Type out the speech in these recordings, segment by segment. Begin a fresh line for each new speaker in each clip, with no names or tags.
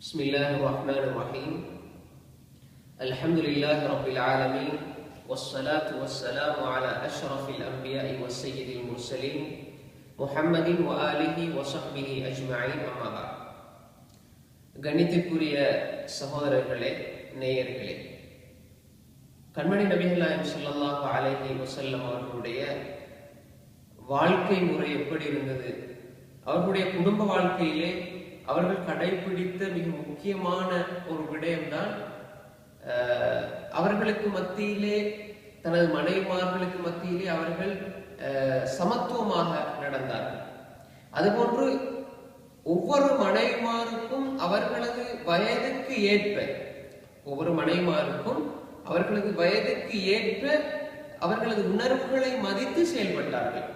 بسم الله الرحمن الرحيم الحمد لله رب العالمين والصلاة والسلام على أشرف الأنبياء والسيد المرسلين محمد وآله وصحبه أجمعين أما بعد கணித்திற்குரிய சகோதரர்களே நேயர்களே கண்மணி நபிகளாயம் ஸல்லல்லாஹு அலைஹி வஸல்லம் அவர்களுடைய வாழ்க்கை முறை எப்படி இருந்தது அவர்களுடைய குடும்ப வாழ்க்கையிலே அவர்கள் கடைபிடித்த மிக முக்கியமான ஒரு விடயம்தான் அவர்களுக்கு மத்தியிலே தனது மனைவிமார்களுக்கு மத்தியிலே அவர்கள் அஹ், சமத்துவமாக நடந்தார்கள். அதுபோன்று ஒவ்வொரு மனைவிமாருக்கும் அவர்களது வயதுக்கு ஏற்ப ஒவ்வொரு மனைவிமாருக்கும் அவர்களது வயதுக்கு ஏற்ப அவர்களது உணர்வுகளை மதித்து செயல்பட்டார்கள்.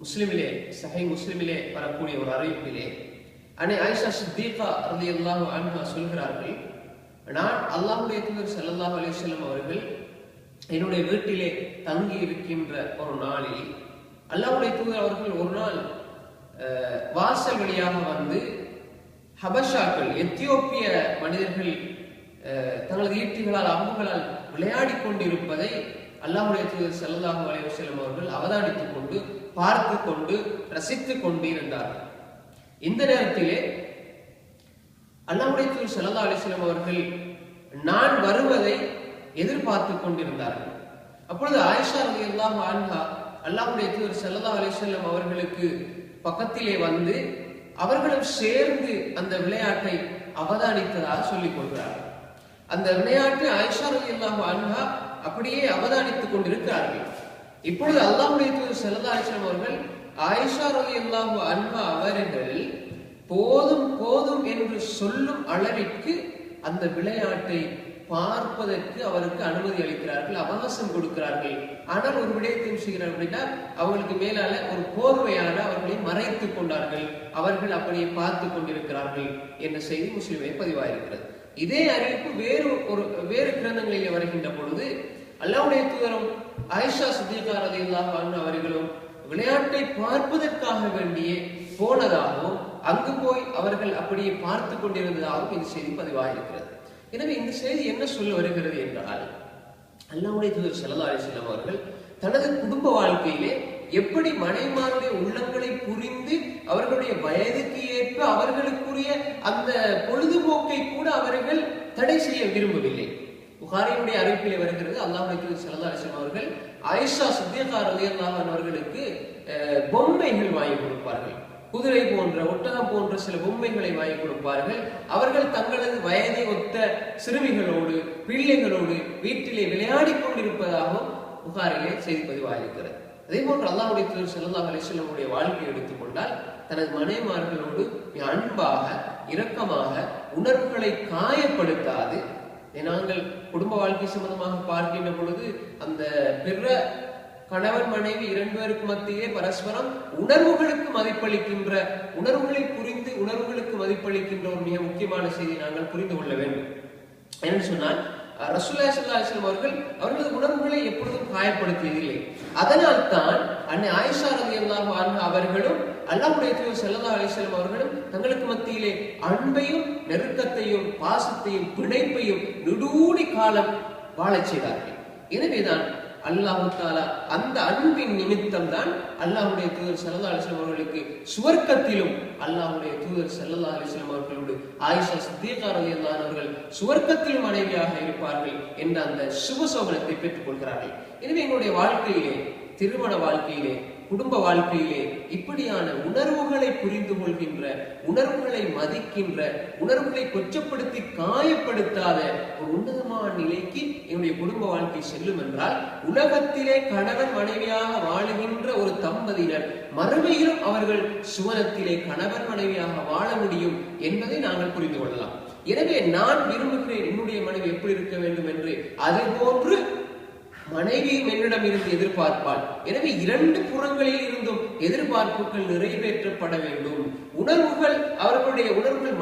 முஸ்லிமிலே சகை முஸ்லிமிலே வரக்கூடிய ஒரு அறிவிப்பிலே அன்னை ஆயிஷா சித்தீகா ரலியல்லாஹு அன்ஹா சொல்கிறார்கள் நான் அல்லாஹுடைய தூதர் ஸல்லல்லாஹு அலிசல்லம் அவர்கள் என்னுடைய வீட்டிலே தங்கி இருக்கின்ற ஒரு நாளில் அல்லாஹுடைய தூதர் அவர்கள் ஒரு நாள் வாசல் வழியாக வந்து ஹபஷாக்கள் எத்தியோப்பிய மனிதர்கள் தங்களது ஈட்டிகளால் அம்புகளால் விளையாடிக் கொண்டிருப்பதை அல்லாஹுடைய தூதர் ஸல்லல்லாஹு அலைஹி அவர்கள் அவதானித்துக் கொண்டு பார்த்து கொண்டு ரசித்துக் கொண்டு இருந்தார்கள் இந்த நேரத்திலே அல்லாஹ்வுடைய தூதர் ஸல்லல்லாஹு அலிஸ்லம் அவர்கள் நான் வருவதை எதிர்பார்த்து கொண்டிருந்தார்கள். அப்பொழுது ஆயிஷா அலி அல்லாஹ் ஆன்ஹா அல்லாஹுடைய ஸல்லல்லாஹு அலைஹி அலிஸ்லம் அவர்களுக்கு பக்கத்திலே வந்து அவர்களும் சேர்ந்து அந்த விளையாட்டை அவதானித்ததாக சொல்லிக் கொள்கிறார்கள். அந்த விளையாட்டு ஆயிஷா ரகுதிலாம் ஆன்ஹா அப்படியே அவதானித்துக் கொண்டிருக்கிறார்கள். இப்பொழுது அல்லாஹுடைய தூதர் ஸல்லல்லாஹு அலிஸ்லம் அவர்கள் ஆயிஷா ரலியல்லாஹு அன்ஹா அவர்கள் போதும் போதும் என்று சொல்லும் அளவிற்கு அந்த விளையாட்டை பார்ப்பதற்கு அவருக்கு அனுமதி அளிக்கிறார்கள் அவகாசம் கொடுக்கிறார்கள். ஆனால் ஒரு விடயத்தையும் செய்கிறார் அப்படின்னா அவங்களுக்கு மேலால ஒரு போர்வையான அவர்களை மறைத்துக் கொண்டார்கள். அவர்கள் அப்படியே பார்த்து கொண்டிருக்கிறார்கள் என்ற செய்தி முஸ்லிமே பதிவாயிருக்கிறது. இதே அறிவிப்பு வேறு ஒரு வேறு கிரந்தங்களிலே வருகின்ற பொழுது அல்லாவுடைய தூதரம் ஆயிஷா சித்திகா ரலியல்லாஹு அவர்களும் விளையாட்டை பார்ப்பதற்காக வேண்டியே போனதாகவும் அங்கு போய் அவர்கள் அப்படியே பார்த்து கொண்டிருந்ததாகவும் இந்த செய்தி பதிவாயிருக்கிறது. எனவே இந்த செய்தி என்ன சொல்ல வருகிறது என்றால் அல்லாவுடைய தூதர் ஸல்லல்லாஹு அலைஹி அவர்கள் தனது குடும்ப வாழ்க்கையிலே எப்படி மனைமாருடைய உள்ளங்களை புரிந்து அவர்களுடைய வயதுக்கு ஏற்ப அவர்களுக்குரிய அந்த பொழுதுபோக்கை கூட அவர்கள் தடை செய்ய விரும்பவில்லை. புகாரியினுடைய அறிவிப்பிலே வருகிறது. அல்லாஹ்வுடைய தூதர் ஸல்லல்லாஹு அவர்கள் ஆயிஷா சித்தியகார் ரலியல்லாஹு அவர்களுக்கு பொம்மைகள் வாங்கி கொடுப்பார்கள். குதிரை போன்ற ஒட்டகம் போன்ற சில பொம்மைகளை வாங்கி கொடுப்பார்கள். அவர்கள் தங்களது வயதை ஒத்த சிறுமிகளோடு பிள்ளைகளோடு வீட்டிலே விளையாடி கொண்டிருப்பதாகவும் புகாரிலே செய்தி பதிவாயிருக்கிறது அதே போன்று அல்லாஹுடைய தூதர் ஸல்லல்லாஹு அலைஹி வாழ்க்கையை எடுத்துக்கொண்டால் தனது மனைமார்களோடு அன்பாக இரக்கமாக உணர்வுகளை காயப்படுத்தாது நாங்கள் குடும்ப வாழ்க்கை சம்பந்தமாக பார்க்கின்ற பொழுது அந்த பிற கணவன் மனைவி இரண்டு பேருக்கு மத்தியே பரஸ்பரம் உணர்வுகளுக்கு மதிப்பளிக்கின்ற உணர்வுகளை புரிந்து உணர்வுகளுக்கு மதிப்பளிக்கின்ற ஒரு மிக முக்கியமான செய்தியை நாங்கள் புரிந்து கொள்ள வேண்டும். என்று சொன்னால் அஹ், ரசூலுல்லாஹி அவர்கள் அவர்களது உணர்வுகளை எப்பொழுதும் காயப்படுத்தியதில்லை. அதனால் தான் அன்னை ஆயிஷா ரலியல்லாஹு அவர்களும் அல்லாவுடைய தூதர் செல்லதா அலைஹி அவர்களும் தங்களுக்கு மத்தியிலே அன்பையும் நெருக்கத்தையும் பாசத்தையும் பிணைப்பையும் நெடூடி காலம் வாழச் செய்தார்கள். எனவேதான் அல்லாஹு தாலா அந்த அன்பின் நிமித்தம் தான் அல்லாஹுடைய தூதர் ஸல்லல்லாஹு அலைஹி அவர்களுக்கு சுவர்க்கத்திலும் அல்லாஹ்வுடைய தூதர் செல்லதா அலைஹி அவர்களோடு ஆயிஷா சித்திகா அவர்கள் சுவர்க்கத்திலும் மனைவியாக இருப்பார்கள் என்ற அந்த சுப சோபனத்தை பெற்றுக் கொள்கிறார்கள். எனவே எங்களுடைய வாழ்க்கையிலே திருமண வாழ்க்கையிலே குடும்ப வாழ்க்கையிலே இப்படியான உணர்வுகளை புரிந்து கொள்கின்ற உணர்வுகளை மதிக்கின்ற உணர்வுகளை கொச்சப்படுத்தி காயப்படுத்தாத ஒரு உன்னதமான நிலைக்கு என்னுடைய குடும்ப வாழ்க்கை செல்லும் என்றால் உலகத்திலே கணவன் மனைவியாக வாழுகின்ற ஒரு தம்பதியினர் மறுமையிலும் அவர்கள் சுவனத்திலே கணவன் மனைவியாக வாழ முடியும் என்பதை நாங்கள் புரிந்து கொள்ளலாம். எனவே நான் விரும்புகிறேன் என்னுடைய மனைவி எப்படி இருக்க வேண்டும் என்று. அதே போன்று மனைவியும் என்னிடம் இருந்து எதிர்பார்ப்பாள். எனவே இரண்டு புறங்களில் இருந்தும் எதிர்பார்ப்புகள் நிறைவேற்றப்பட வேண்டும். உணர்வுகள் அவர்களுடைய உணர்வுகள்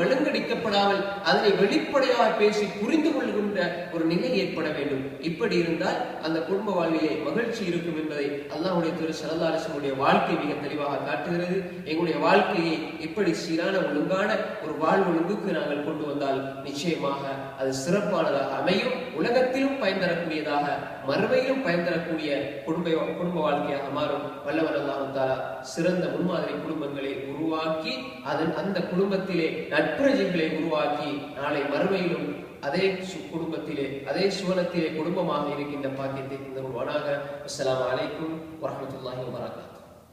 ஏற்படாமல் அதனை வெளிப்படையாக பேசி புரிந்து கொள்கின்ற ஒரு நிலை ஏற்பட வேண்டும். இப்படி இருந்தால் அந்த குடும்ப வாழ்விலே மகிழ்ச்சி இருக்கும் என்பதை அல்லாஹுடைய திரு சரதாரசனுடைய வாழ்க்கை மிக தெளிவாக காட்டுகிறது. எங்களுடைய வாழ்க்கையை இப்படி சீரான ஒழுங்கான ஒரு வாழ்வு ஒழுங்குக்கு நாங்கள் கொண்டு வந்தால் நிச்சயமாக அது சிறப்பானதாக அமையும். உலகத்திலும் பயன் தரக்கூடியதாக மறுமையிலும் பயன் தரக்கூடிய குடும்ப குடும்ப வாழ்க்கையாக மாறும். வல்லவர் அல்லாஹு தாலா சிறந்த முன்மாதிரி குடும்பங்களை உருவாக்கி அதன் அந்த குடும்பத்திலே நட்பிரஜைகளை உருவாக்கி நாளை மறுமையிலும் அதே சு- குடும்பத்திலே அதே சுவனத்திலே குடும்பமாக இருக்கின்ற பாக்கியத்தை தந்தருவானாக அஸ்லாம் அலைக்கும் வரமத்துல்லாஹி வரகாத்து